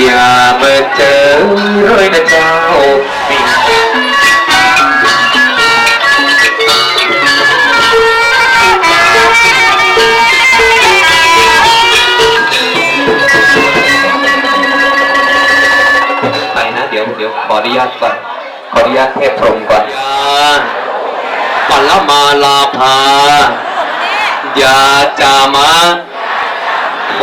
อย่าเบิกเจอเลยนะเจ้าไปนะเดี๋ยวเดี๋ยวขออนุญาตก่อนขออนุญาตเทพพรหมก่อนปัลมาลาภายาจามะโม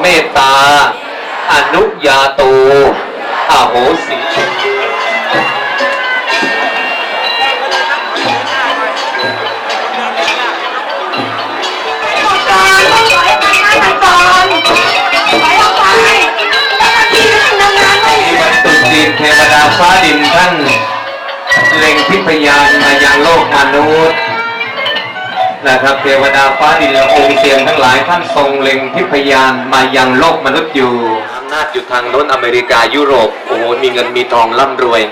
เมตตา อนุญาโตอาโหสิก่อนถอยไปให้มันก่อนถอยออกไปแล้วมันมีเรื่องทำงานไม่ที่วันตรุษจีนเทวดาฟ้าดินท่านเล็งทิพยานมายังโลกมนุษย์นะครับเทวดาฟ้าดินและองค์เทียนทั้งหลายท่านทรงเล็งทิพยานมายังโลกมนุษย์อยู่ำนาจอยู่ทางโน้นอเมริกายุโรป โอ้โห มีเงินมีทองร่ำรวย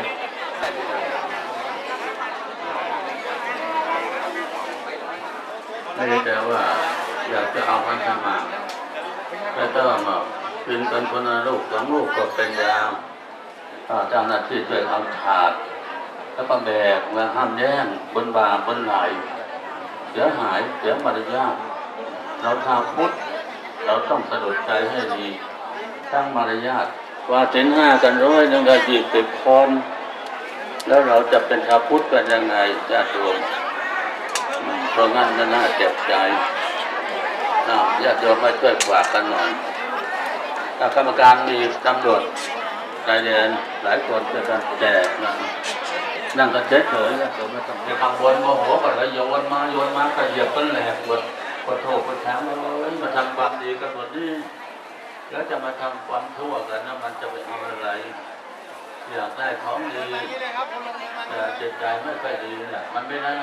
ไม่ได้แต่ว่าอยากจะเอาพันธมาแต่ถ้ามากินกันคนละลูกสองลูกก็เป็นยาถ้าเจ้าหน้าที่ช่วยเอาถาด แล้วก็แบกมาห้ามแย่งบนบาบนไหลเสียหายเสียมารยาทเราชาพุทธเราต้องสะดุดใจให้ดี ตั้งมารยาทว่าสินห้ากันร้อยหนึ่งก็ยี่สิบคนแล้วเราจะเป็นชาวพุทธกันยังไงญาติโยมเพราะงั้นน่าน่าเจ็บใจญาติโยมไมาช่วยฝากกันหน่อยถ้ากรรมการมีตำรวจชายแดนหลายคนช่วยกันแจกนะนั่งกันเฉยเฉยๆญาติโยมไม่ต้องไปทำบนโมโหกันแล้วโยนมาโยนมาก็เหยียบกันแหลกหมดขอโทษขอแถมเลยมาทำความดีกันหมดนี่ แล้วจะมาทำความชั่วกันนะมันจะไปเอาอะไร อยากได้ของดีแต่จิตใจไม่ค่อยดีนี่แหละมันไม่ได้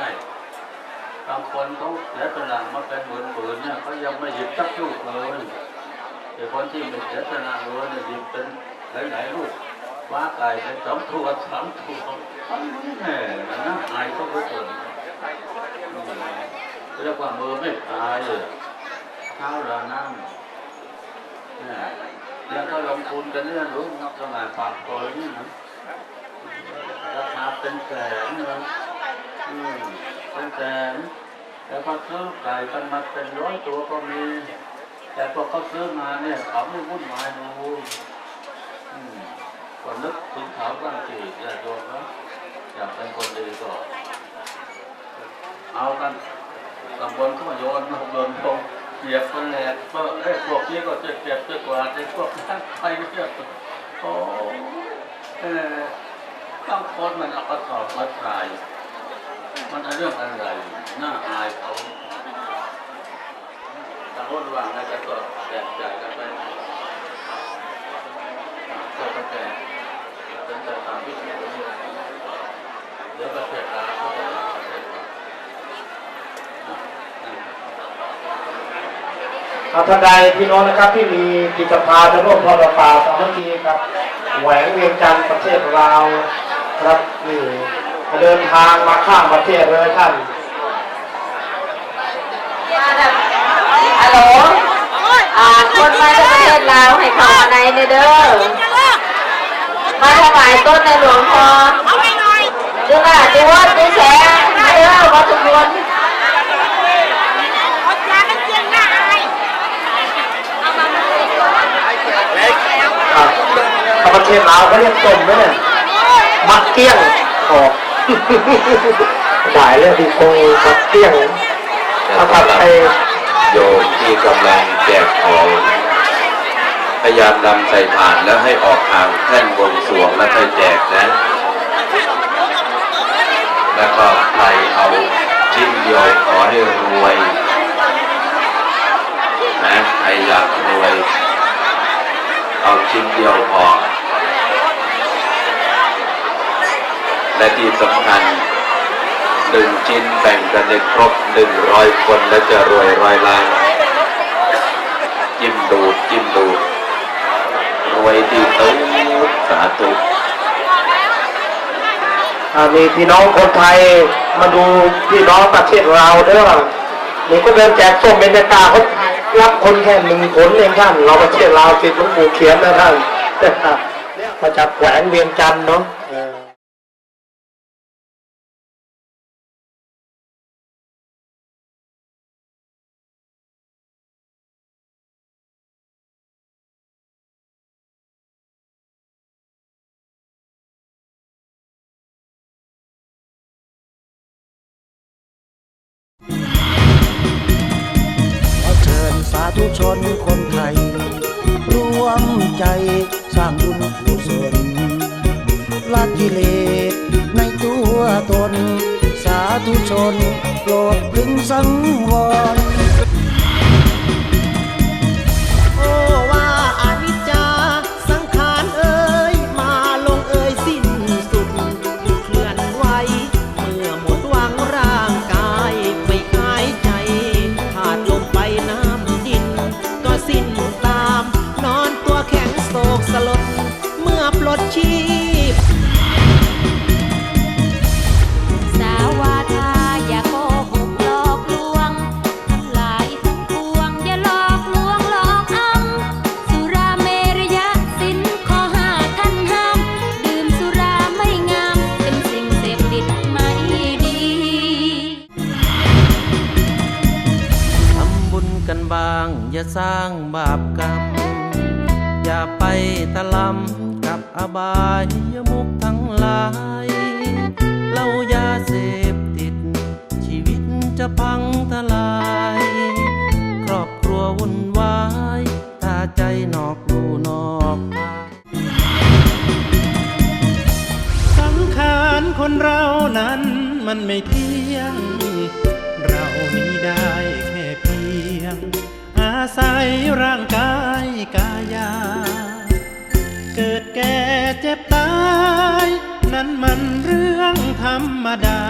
บางคนเขาเสียสละมาเป็นหมื่นหมื่นเนี่ยเขายังไม่หยิบสักลูกเลยแต่คนที่ไม่เสียสละเลยเนี่ยหยิบเป็นหลายๆลูกว้าไก่เป็นสองตัวสามตัวมันไม่แน่นะนะอายเขาก็จนเรียกว่ามือไม่พายเลยเท้าราน้ำเนี่ย แล้วก็ลงทุนกันเนี่ยรู้สมัยปากโกยนี่นะราคาเป็นแสนเลยอืมเป็นแสนแล้วก็ซื้อไก่กันมาเป็นร้อยตัวก็มี แต่พอเขาซื้อมาเนี่ยเขาไม่วุ่นวายดูอืมก็นึกถึงเขาบ้างสิอย่าโดนนะอยากเป็นคนดีก็เอากันตำบลก็โยนลงโยนลง เสียบกันแหลกเพราะไอ้พวกนี้ก็จะเจ็บจะกว่าไอ้พวกนั้นไปเนี่ยโอ้เออต้องคนมันเอากระสอบมาใส่มันเรื่องอะไรน่าอายเขาต่างคนวางอะไรกันก็แจกจ่ายกันไปก็ไปแจกเป็นแต่ตามที่เขาเดี๋ยวประเทศลาวก็จะมาประเทศเรา ครับ ท่านใดพี่น้องนะครับที่มีกิจภาจะร่วมทอดป่าสามัคคีครับแหวงเวียงจันทร์ประเทศลาวครับนี่เดินทางมาข้ามประเทศเลยท่านฮัลโหลอ่าคนมาจากประเทศลาวให้เข้ามาในเด้อมาถวายต้นในหลวงพ่อเอาไปหน่อยดูว่าดูว่าดูแสงมาเด้อมาทุกคน ครับเอา ประเทศลาวเขาเรียกต้มไหมเนี่ยมักเกี้ยงออกหายเรื่องที่โกงมักเกี้ยงเอาผัดไทยโยมที่กำลังแจกของพยายามนำใส่ถาดแล้วให้ออกทางแท่นบวงสวงแล้วค่อยแจกนะ แล้วก็ใครเอาชิ้นเดียวขอให้รวยนะใครอยากรวย เอาชิ้นเดียวพอ และที่สำคัญหนึ่งชิ้นแบ่งกันให้ครบหนึ่งร้อยคนแล้วจะรวยร้อยล้านจิ้มดูดจิ้มดูดรวยที่ตื้อสาธุอ่ามีพี่น้องคนไทยมาดูพี่น้องประเทศลาเด้อนี่ก็เดินแจกส้มเป็นกาเขารับคนแค่หนึ่งคนเองท่าน เราประเทศลาวติดหลวงปู่เขียนนะท่านมาจากแขวงเวียงจันทร์เนาะ ชนคนไทยรวมใจสร้างบุญกุศลละกิเลสในตัวตน สาธุชนโปรดพึงสังวร ทำบุญกันบ้าง อย่าสร้างบาปกรรม อย่าไปตะลำ อบายยมุกทั้งหลายเหล้ายาเสพติด ชีวิตจะพังทลาย ครอบครัววุ่นวายตาใจนอกลูนอกสังขารคนเรานั้นมันไม่เที่ยง เรามีได้แค่เพียง อาศัยร่างกายกายา เกิดแก่เจ็บตาย นั้นมันเรื่องธรรมดา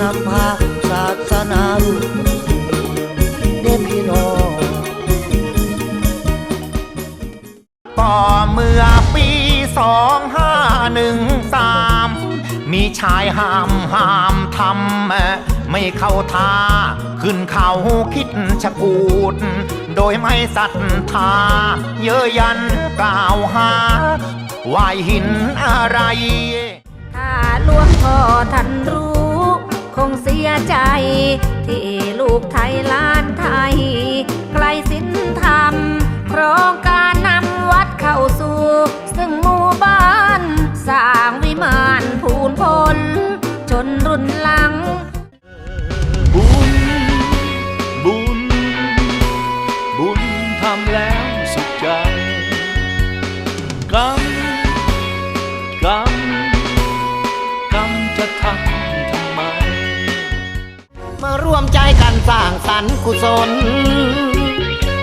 นำพาศาสนาลูกเด้อพี่น้องต่อเมื่อปีสองห้าหนึ่งสามมีชายห้ามห้ามทำไม่เข้าท่า ขึ้นเขาคิดชะกูด โดยไม่ศรัทธา เยอะยันกล่าวหาวายหินอะไร ถ้าหลวงพ่อท่านรู้ค งเสียใจ ที่ลูกไทยล้านไทย รรค์กุศล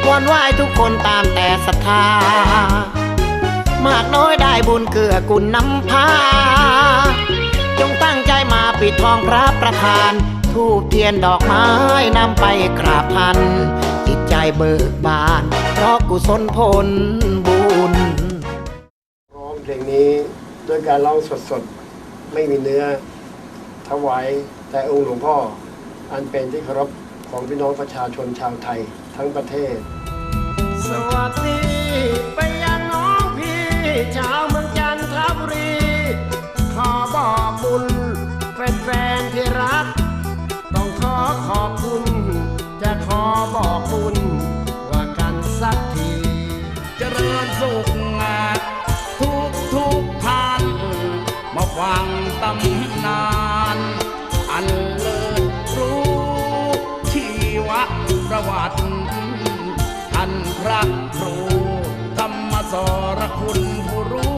วอนไหว้ทุกคนตามแต่ศรัทธามากน้อยได้บุญเกื้อกุลนำพา จงตั้งใจมาปิดทองพระประธาน ทูบเทียนดอกไม้นำไปกราบท่านจิตใจเบิกบาน เพราะกุศลผลบุญร้องเพลงนี้ด้วยการร้องสดๆ ไม่มีเนื้อ ถวายแต่องค์หลวงพ่อ อันเป็นที่เคารพ ของพี่น้องประชาชนชาวไทยทั้งประเทศ สวัสดีไปยังน้องพี่ชาวเมืองจันทบุรี ขอบอกบุญแฟนๆที่รัก ต้องขอขอบคุณ จะขอบอกบุญว่ากันสักทีเจริญสุขงาทุกทุกๆท่าน มาฟังตำ ประวัติท่านพระครูธรรมสรคุณผู้รู้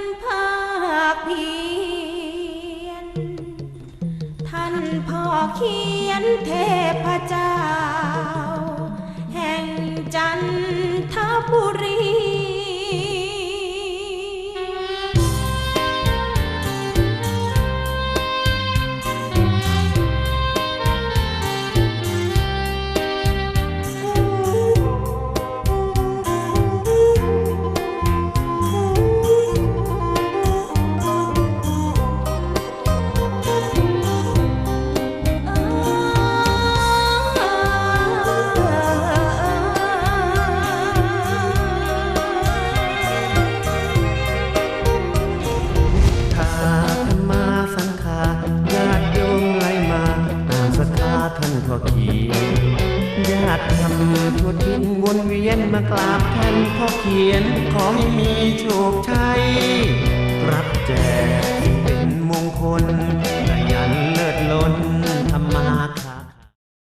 านภาคเพียน ท่านพ่อเขียนเทพเจ้า แห่งจันทบุร